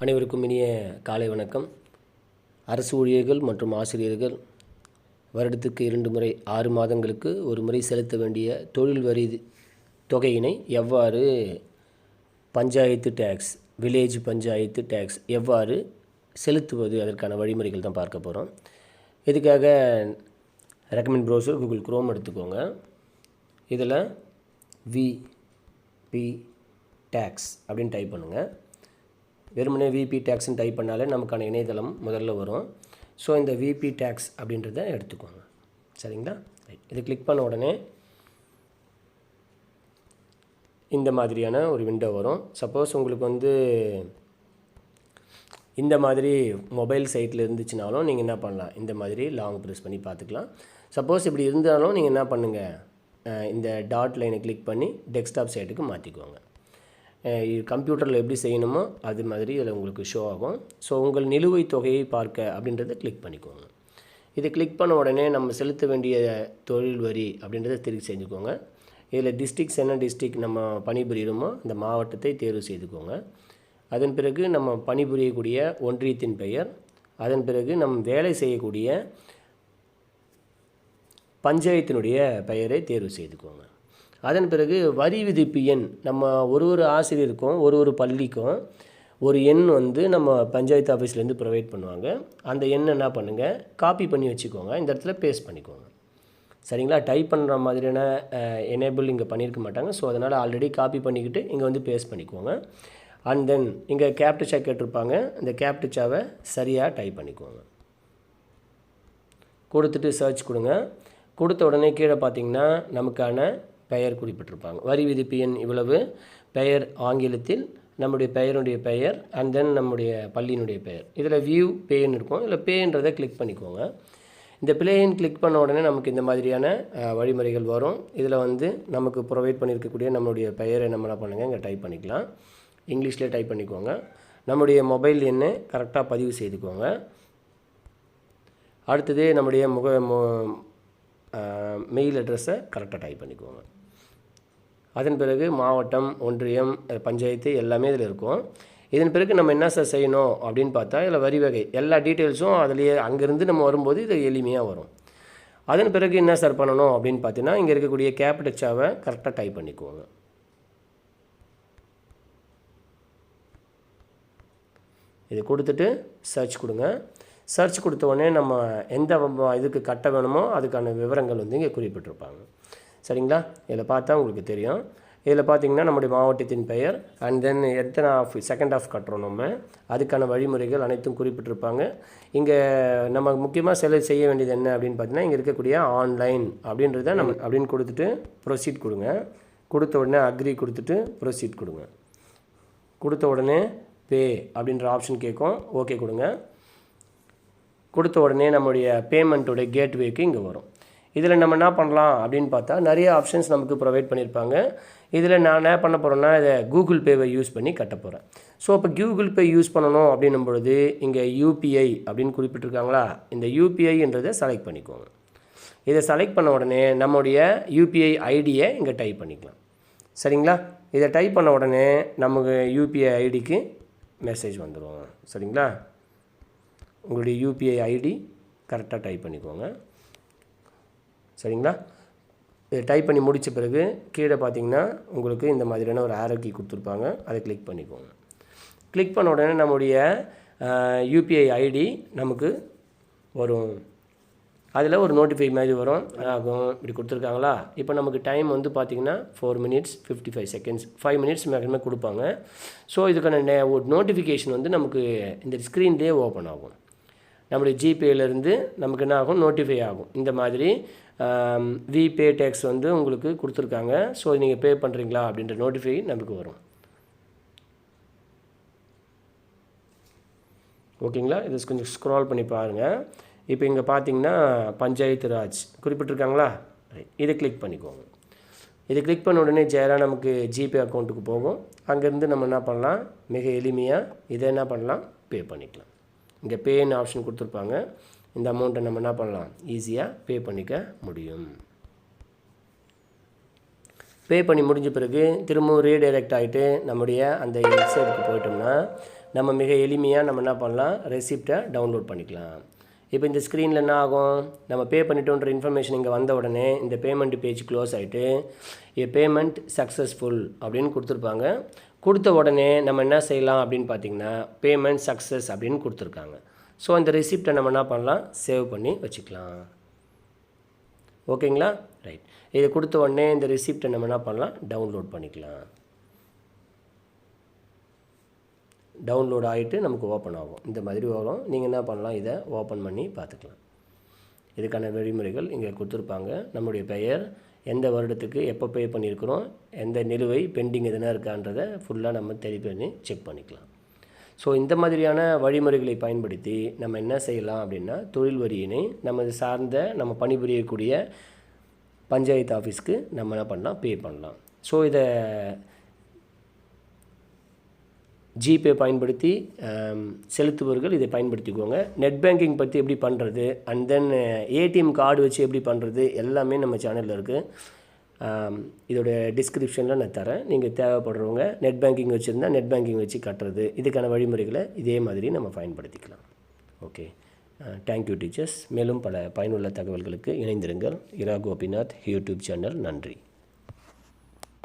அனைவருக்கும் இனிய காலை வணக்கம். அரசு ஊழியர்கள் மற்றும் ஆசிரியர்கள் வருடத்துக்கு இரண்டு முறை ஆறு மாதங்களுக்கு ஒரு முறை செலுத்த வேண்டிய தொழில் வரி தொகையினை எவ்வாறு panchayat tax village panchayat tax எவ்வாறு செலுத்துவது அதற்கான வழிமுறைகள் தான் பார்க்க போகிறோம் இதுக்காக ரெக்கமெண்ட் ப்ரௌசர் கூகுள் குரோம் எடுத்துக்கோங்க. இதில் வி பி டேக்ஸ் அப்படின்னு டைப் பண்ணுங்கள் வெறுமனே விபி டேக்ஸ்னு டைப் பண்ணாலே நமக்கான இணையதளம் முதல்ல வரும். ஸோ இந்த விபி டேக்ஸ் அப்படின்றத எடுத்துக்கோங்க. சரிங்களா? ரைட் இது கிளிக் பண்ண உடனே இந்த மாதிரியான ஒரு விண்டோ வரும். சப்போஸ் உங்களுக்கு வந்து இந்த மாதிரி மொபைல் சைட்டில் இருந்துச்சுனாலும் நீங்கள் என்ன பண்ணலாம்? இந்த மாதிரி லாங் ப்ரெஸ் பண்ணி பார்த்துக்கலாம். சப்போஸ் இப்படி இருந்தாலும் நீங்கள் என்ன பண்ணுங்கள் இந்த டாட் லைனை கிளிக் பண்ணி டெஸ்க்டாப் சைட்டுக்கு மாற்றிக்குவாங்க கம்ப்யூட்டரில் எப்படி செய்யணுமோ அது மாதிரி இதில் உங்களுக்கு ஷோ ஆகும். ஸோ உங்கள் நிலுவைத் தொகையை பார்க்க அப்படின்றத கிளிக் பண்ணிக்கோங்க. இதை கிளிக் பண்ண உடனே நம்ம செலுத்த வேண்டிய தொழில் வரி அப்படின்றத தெரிவு செஞ்சுக்கோங்க. இதில் டிஸ்ட்ரிக்ஸ் என்ன டிஸ்ட்ரிக் நம்ம பணிபுரியுமோ இந்த மாவட்டத்தை தேர்வு செய்துக்கோங்க. அதன் பிறகு நம்ம பணிபுரியக்கூடிய ஒன்றியத்தின் பெயர் அதன் பிறகு நம் வேலை செய்யக்கூடிய பஞ்சாயத்தினுடைய பெயரை தேர்வு செய்துக்கோங்க. அதன் பிறகு வரி விதிப்பு எண். நம்ம ஒரு ஒரு ஆசிரியருக்கும் ஒரு ஒரு பள்ளிக்கும் ஒரு எண் வந்து நம்ம பஞ்சாயத்து ஆஃபீஸ்லேருந்து ப்ரொவைட் பண்ணுவாங்க. அந்த எண் என்ன பண்ணுங்கள் காப்பி பண்ணி வச்சுக்கோங்க. இந்த இடத்துல பேஸ்ட் பண்ணிக்கோங்க. சரிங்களா? டைப் பண்ணுற மாதிரியான எனேபிள் இங்கே பண்ணியிருக்க மாட்டாங்க. ஸோ அதனால் ஆல்ரெடி காப்பி பண்ணிக்கிட்டு இங்கே வந்து பேஸ்ட் பண்ணிக்கோங்க. அண்ட் தென் இங்கே கேப்டிச்சா கேட்டிருப்பாங்க. இந்த கேப்டிச்சாவை சரியாக டைப் பண்ணிக்கோங்க. கொடுத்துட்டு சர்ச் கொடுங்க. கொடுத்த உடனே கீழே பார்த்தீங்கன்னா நமக்கான பெயர் குறிப்பிட்டிருப்பாங்க. வரி விதிப்பு எண் இவ்வளவு. பெயர் ஆங்கிலத்தில் நம்முடைய பெயருடைய பெயர் அண்ட் தென் நம்முடைய பள்ளியினுடைய பெயர். இதில் வியூ பேன்னு இருக்கும். இதில் பேன்றதை கிளிக் பண்ணிக்கோங்க. இந்த பிளேயின் கிளிக் பண்ண உடனே நமக்கு இந்த மாதிரியான வழிமுறைகள் வரும். இதில் வந்து நமக்கு ப்ரொவைட் பண்ணியிருக்கக்கூடிய நம்மளுடைய பெயரை நம்ம என்ன பண்ணுங்கள் இங்கே டைப் பண்ணிக்கலாம். இங்கிலீஷ்லேயே டைப் பண்ணிக்கோங்க. நம்முடைய மொபைல் எண்ணை கரெக்டாக பதிவு செய்துக்கோங்க. அடுத்தது நம்முடைய முக மெயில் அட்ரஸை கரெக்டாக டைப் பண்ணிக்கோங்க. அதன் பிறகு மாவட்டம் ஒன்றியம் பஞ்சாயத்து எல்லாமே இதில் இருக்கும். இதன் பிறகு நம்ம என்ன சார் செய்யணும் அப்படின்னு பார்த்தா இதில் வரி வகை எல்லா டீட்டெயில்ஸும் அதுலேயே அங்கேருந்து நம்ம வரும்போது இது எளிமையாக வரும். அதன் பிறகு என்ன சார் பண்ணணும் அப்படின்னு பார்த்தீங்கன்னா இங்கே இருக்கக்கூடிய கேபிடச்சாவை கரெக்டாக டைப் பண்ணிக்குவோங்க இது கொடுத்துட்டு சர்ச் கொடுங்க. சர்ச் கொடுத்த உடனே நம்ம எந்த இதுக்கு கட்ட வேணுமோ அதுக்கான விவரங்கள் வந்து இங்கே குறிப்பிட்டிருப்பாங்க. சரிங்களா? இதில் பார்த்தா உங்களுக்கு தெரியும். இதில் பார்த்தீங்கன்னா நம்முடைய மாவட்டத்தின் பெயர் அண்ட் தென் எத்தனை ஆஃப் செகண்ட் ஆஃப் கட்டுறோம் நம்ம. அதுக்கான வழிமுறைகள் அனைத்தும் குறிப்பிட்டிருப்பாங்க. இங்கே நம்ம முக்கியமாக செல செய்ய வேண்டியது என்ன அப்படின்னு பார்த்தீங்கன்னா இங்கே இருக்கக்கூடிய ஆன்லைன் அப்படின்றத நம்ம அப்படின்னு கொடுத்துட்டு ப்ரொசீட் கொடுங்க. கொடுத்த உடனே அக்ரி கொடுத்துட்டு ப்ரொசீட் கொடுங்க. கொடுத்த உடனே பே அப்படின்ற ஆப்ஷன் கேட்கும். ஓகே கொடுங்க. கொடுத்த உடனே நம்முடைய பேமெண்ட்டோடைய கேட்வேக்கு இங்கே வரும். இதில் நம்ம என்ன பண்ணலாம் அப்படின்னு பார்த்தா நிறைய ஆப்ஷன்ஸ் நமக்கு ப்ரொவைட் பண்ணியிருப்பாங்க. இதில் நான் என்ன பண்ண போகிறேன்னா இதை கூகுள் பேவை யூஸ் பண்ணி கட்ட போகிறேன் ஸோ இப்போ கூகுள் பே யூஸ் பண்ணணும் அப்படின்னும் பொழுது இங்கே யூபிஐ அப்படின்னு குறிப்பிட்டிருக்காங்களா? இந்த யூபிஐன்றதை செலக்ட் பண்ணிக்கோங்க. இதை செலக்ட் பண்ண உடனே நம்முடைய யூபிஐ ஐடியை இங்கே டைப் பண்ணிக்கலாம். சரிங்களா? இதை டைப் பண்ண உடனே நமக்கு யூபிஐ ஐடிக்கு மெசேஜ் வந்துடும் சரிங்களா? உங்களுடைய யூபிஐ ஐடி கரெக்டாக டைப் பண்ணிக்கோங்க. சரிங்களா? இதை டைப் பண்ணி முடித்த பிறகு கீழே பார்த்தீங்கன்னா உங்களுக்கு இந்த மாதிரியான ஒரு ஆரோக்கி கொடுத்துருப்பாங்க. அதை கிளிக் பண்ணிக்கோங்க. கிளிக் பண்ண உடனே நம்முடைய யூபிஐ ஐடி நமக்கு வரும். அதில் ஒரு நோட்டிஃபை மாதிரி வரும். ஆகும். இப்படி கொடுத்துருக்காங்களா? இப்போ நமக்கு டைம் வந்து பார்த்திங்கன்னா four minutes fifty five seconds five minutes maximum கொடுப்பாங்க. ஸோ இதுக்கான நே ஒரு நோட்டிஃபிகேஷன் வந்து நமக்கு இந்த ஸ்க்ரீன்லேயே ஓப்பன் ஆகும். நம்முடைய ஜிபேலேருந்து நமக்கு என்ன ஆகும்? நோட்டிஃபை ஆகும். இந்த மாதிரி விபே டேக்ஸ் வந்து உங்களுக்கு கொடுத்துருக்காங்க. ஸோ நீங்கள் பே பண்ணுறீங்களா அப்படின்ற நோட்டிஃபை நமக்கு வரும். ஓகேங்களா? இது கொஞ்சம் ஸ்க்ரால் பண்ணி பாருங்கள் இப்போ இங்கே பார்த்தீங்கன்னா பஞ்சாயத்து ராஜ் குறிப்பிட்டிருக்காங்களா? இதை கிளிக் பண்ணிக்கோங்க. இதை கிளிக் பண்ண உடனே ஜெயரா நமக்கு ஜிபே அக்கௌண்ட்டுக்கு போகும். அங்கேருந்து நம்ம என்ன பண்ணலாம்? மிக எளிமையாக இதை என்ன பண்ணலாம்? பே பண்ணிக்கலாம். இங்கே பேன்னு ஆப்ஷன் கொடுத்துருப்பாங்க. இந்த அமௌண்ட்டை நம்ம என்ன பண்ணலாம்? ஈஸியாக பே பண்ணிக்க முடியும். பே பண்ணி முடிஞ்ச பிறகு திரும்பவும் ரீடைரக்ட் ஆகிட்டு நம்முடைய அந்த வெப்சைட்டுக்கு போயிட்டோம்னா நம்ம மிக எளிமையாக நம்ம என்ன பண்ணலாம்? ரெசிப்டை டவுன்லோட் பண்ணிக்கலாம். இப்போ இந்த ஸ்க்ரீனில் என்ன ஆகும்? நம்ம பே பண்ணிட்டோன்ற இன்ஃபர்மேஷன் இங்கே வந்த உடனே இந்த பேமெண்ட் பேஜ் க்ளோஸ் ஆகிட்டு ஏ பேமெண்ட் சக்ஸஸ்ஃபுல் அப்படின்னு கொடுத்துருப்பாங்க. கொடுத்த உடனே நம்ம என்ன செய்யலாம் அப்படின்னு பார்த்தீங்கன்னா பேமெண்ட் சக்ஸஸ் அப்படின்னு கொடுத்துருக்காங்க. ஸோ இந்த ரெசிப்டை நம்ம என்ன பண்ணலாம்? சேவ் பண்ணி வச்சுக்கலாம். ஓகேங்களா? ரைட் இதை கொடுத்த உடனே இந்த ரெசிப்டை நம்ம என்ன பண்ணலாம்? டவுன்லோட் பண்ணிக்கலாம். டவுன்லோட் ஆகிட்டு நமக்கு ஓப்பன் ஆகும். இந்த மாதிரி வரும். நீங்கள் என்ன பண்ணலாம்? இதை ஓப்பன் பண்ணி பார்த்துக்கலாம். இதுக்கான வழிமுறைகள் இங்கே கொடுத்துருப்பாங்க. நம்முடைய பெயர் எந்த வருடத்துக்கு எப்போ பே பண்ணியிருக்கிறோம் எந்த நிலுவை பெண்டிங் எதுனா இருக்கான்றதை ஃபுல்லாக நம்ம தெரி பண்ணி செக் பண்ணிக்கலாம். ஸோ இந்த மாதிரியான வழிமுறைகளை பயன்படுத்தி நம்ம என்ன செய்யலாம் அப்படின்னா தொழில் வரியினை நமது சார்ந்த நம்ம பணிபுரியக்கூடிய பஞ்சாயத்து ஆஃபீஸ்க்கு நம்ம என்ன பண்ணலாம் பே பண்ணலாம். ஸோ இதை ஜிபே பயன்படுத்தி செலுத்துபவர்கள் இதை பயன்படுத்திக்கோங்க. நெட் பேங்கிங் பற்றி எப்படி பண்ணுறது அண்ட் தென் ஏடிஎம் கார்டு வச்சு எப்படி பண்ணுறது எல்லாமே நம்ம சேனலில் இருக்குது இதோட டிஸ்கிரிப்ஷனில் நான் தரேன். நீங்கள் தேவைப்படுறவங்க நெட் பேங்கிங் வச்சுருந்தா நெட் பேங்கிங் வச்சு கட்டுறது இதுக்கான வழிமுறைகளை இதே மாதிரி நம்ம பயன்படுத்திக்கலாம். ஓகே தேங்க்யூ டீச்சர்ஸ் மேலும் பல பயனுள்ள தகவல்களுக்கு இணைந்திருங்கள். இரா கோபிநாத் யூடியூப் சேனல் நன்றி.